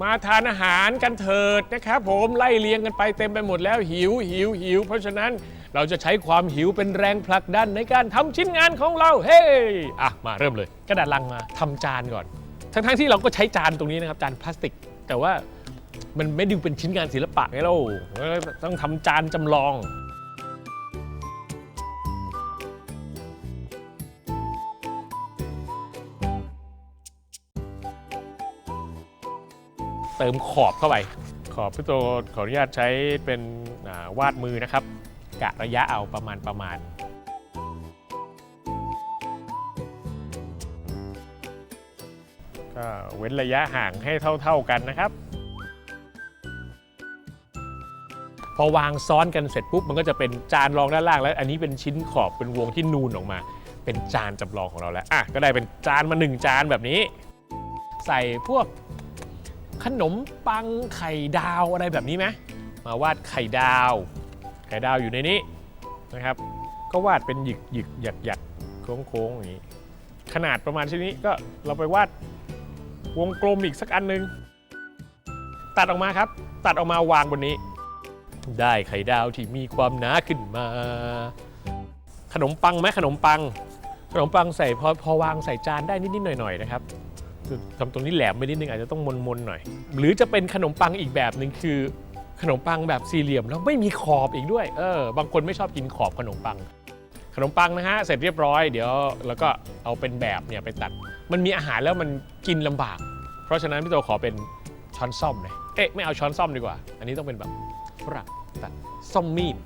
มาทานอาหารกันเถิดนะครับผมไล่เลียงกันไปเต็มไปหมดแล้วหิวหิวหิว เพราะฉะนั้นเราจะใช้ความหิวเป็นแรงผลักดันในการทำชิ้นงานของเรา เฮ้อะ มาเริ่มเลย กระดาษลังมาทำจานก่อน ทั้งๆที่เราก็ใช้จานตรงนี้นะครับ จานพลาสติก แต่ว่ามันไม่ดูเป็นชิ้นงานศิลปะไงเราต้องทำจานจำลอง เติมขอบเข้าไป ขอบพี่โตขออนุญาตใช้เป็นาวาดมือนะครับ กะระยะเอาประมาณประมาณก็เว้นระยะห่างให้เท่า ๆกันนะครับ พอวางซ้อนกันเสร็จปุ๊บมันก็จะเป็นจานรองด้านล่างแล้ว อันนี้เป็นชิ้นขอบเป็นวงที่นูนออกมา เป็นจานจำลองของเราแล้วอะก็ได้เป็นจานมาหนึ่งจานแบบนี้ ใส่พวก ขนมปังไข่ดาวอะไรแบบนี้ไหมมาวาดไข่ดาว ไข่ดาวอยู่ในนี้นะครับ ก็วาดเป็นหยิกหยิกหยักหยักโค้งโค้งอย่างนี้ ขนาดประมาณเช่นนี้ก็เราไปวาดวงกลมอีกสักอันหนึงตัดออกมาครับ ตัดออกมาวางบนนี้ ได้ไข่ดาวที่มีความหนาขึ้นมา ขนมปังไหมขนมปัง ขนมปังใส่พอพอวางใส่จานได้นิดๆหน่อยๆนะครับ ทำตรงนี้แหลมไปนิดนึงอาจจะต้องมนๆหน่อย หรือจะเป็นขนมปังอีกแบบหนึ่งคือ ขนมปังแบบสี่เหลี่ยมแล้วไม่มีขอบอีกด้วยเออบางคนไม่ชอบกินขอบขนมปัง ขนมปังนะฮะเสร็จเรียบร้อยเดี๋ยวแล้วก็เอาเป็นแบบเนี่ยไปตัด มันมีอาหารแล้วมันกินลำบาก เพราะฉะนั้นพี่โตขอเป็นช้อนซ่อมเลยเอ๊ะไม่เอาช้อนซ่อมดีกว่า อันนี้ต้องเป็นแบบฝรั่งตัดซ่อมมีด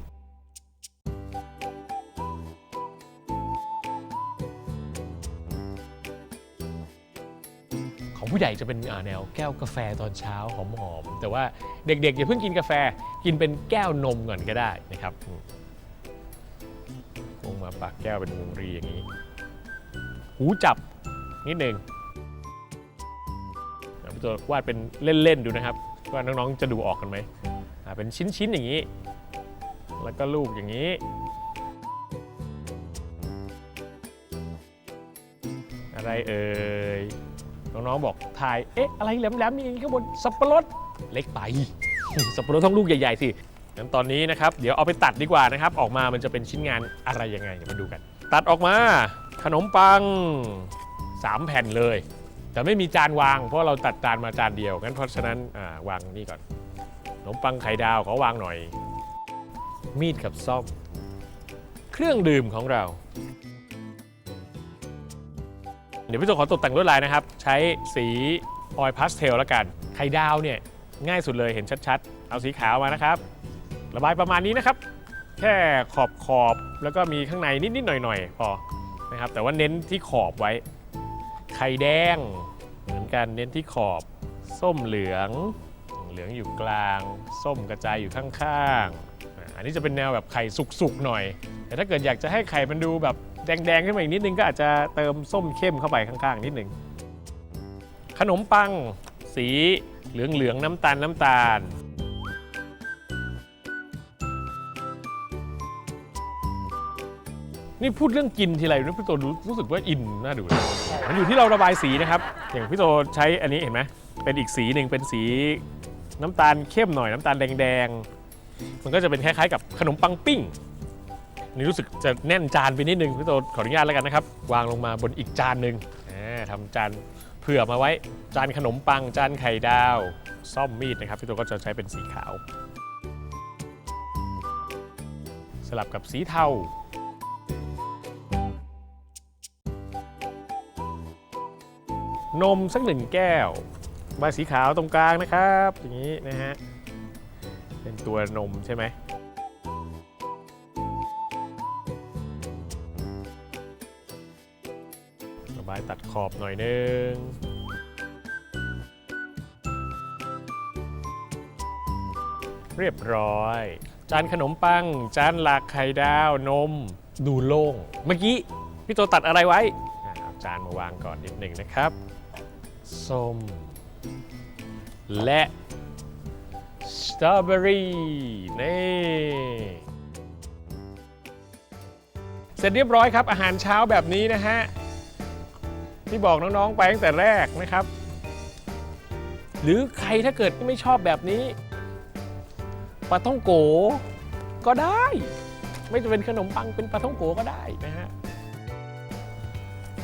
ของผู้ใหญ่จะเป็นแนวแก้วกาแฟตอนเช้าหอมๆแต่ว่าเด็กๆอย่าเพิ่งกินกาแฟกินเป็นแก้วนมก่อนก็ได้นะครับลงมาปากแก้วเป็นวงรีอย่างนี้ หูจับนิดหนึ่งเดี๋ยวพี่ตัววาดเป็นเล่นๆดูนะครับว่าน้องๆจะดูออกกันไหมเป็นชิ้นๆอย่างนี้ แล้วก็ลูกอย่างนี้อะไรเอ่ย น้องๆบอกถ่ายเอ๊ะอะไรแหลมๆมีอย่างนี้ข้างบนสับปะรดเล็กไป สับปะรดต้องลูกใหญ่ๆสิงั้นตอนนี้นะครับเดี๋ยวเอาไปตัดดีกว่านะครับ ออกมามันจะเป็นชิ้นงานอะไรยังไงเดี๋ยวมาดูกัน ตัดออกมาขนมปัง 3 แผ่นเลย แต่ไม่มีจานวาง เพราะเราตัดจานมาจานเดียวงั้นเพราะฉะนั้นาวางนี่ก่อนขนมปังไข่ดาวขอวางหน่อย มีดกับซ่อม เครื่องดื่มของเรา เดี๋ยวพี่โจขอตกแต่งลวดลายนะครับ ใช้สีออยล์พาสเทลแล้วกัน ไข่ดาวเนี่ยง่ายสุดเลยเห็นชัดๆ เอาสีขาวมานะครับ ระบายประมาณนี้นะครับ แค่ขอบขอบๆแล้วก็มีข้างในนิดๆหน่อยๆพอนะครับ แต่ว่าเน้นที่ขอบไว้ ไข่แดง เหมือนกันเน้นที่ขอบ ส้มเหลือง เหลืองอยู่กลาง ส้มกระจายอยู่ข้างๆอันนี้จะเป็นแนวแบบไข่สุกๆหน่อย แต่ถ้าเกิดอยากจะให้ไข่มันดูแบบ แดงๆขึ้นมาอีกนิดนึงก็อาจจะเติมส้มเข้มเข้าไปข้างๆ นิดนึง ขนมปังสีเหลืองๆน้ำตาลน้ำตาลนี่พูดเรื่องกินทีไรนพี่โตรู้รู้สึกว่าอินน่าดูเลยมันอยู่ที่เราระบายสีนะครับ อย่างพี่โตใช้อันนี้เห็นไหมเป็นอีกสีหนึ่งเป็นสีน้ำตาลเข้มหน่อยน้ำตาลแดงๆมันก็จะเป็นคล้ายๆกับขนมปังปิ้ง นี่รู้สึกจะแน่นจานไปนิดนึงพี่โตขออนุญาตแล้วกันนะครับ วางลงมาบนอีกจานหนึ่งอ่าทำจานเผื่อมาไว้จานขนมปังจานไข่ดาวซ่อมมีดนะครับพี่โตก็จะใช้เป็นสีขาว สลับกับสีเทานมสักหนึ่งแก้วใบสีขาวตรงกลางนะครับ อย่างนี้นะฮะ เป็นตัวนมใช่ไหมายตัดขอบหน่อยนึงเรียบร้อย จานขนมปัง จานหลากไข่ดาวนม ดูโล่ง เมื่อกี้พี่โตตัดอะไรไว้เอาจานมาวางก่อนนิดหนึ่งนะครับส้มและสตรอเบอรี่นี่เสร็จเรียบร้อยครับอาหารเช้าแบบนี้นะฮะ ที่บอกน้องๆไปตั้งแต่แรกนะครับ หรือใครถ้าเกิดไม่ชอบแบบนี้ปลาท่องโกก็ได้ ไม่จะเป็นขนมปังเป็นปลาท่องโกก็ได้นะฮะ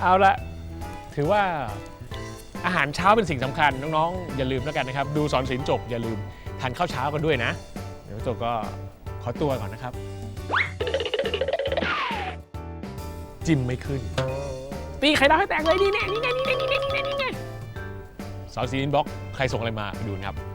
เอาละถือว่าอาหารเช้าเป็นสิ่งสำคัญน้องๆ อย่าลืมแล้วกันนะครับ ดูสอนศิลป์จบอย่าลืมทานข้าวเช้ากันด้วยนะ เดี๋ยวจบก็ขอตัวก่อนนะครับ จิ้มไม่ขึ้น ตีไข่ดาวให้แตกเลยนี่แน่นี่แน่นี่แน่นี่แน่นี่แน่นี่แน่สอนศิลป์บล็อกใครส่งอะไรมาไปดูนะครับ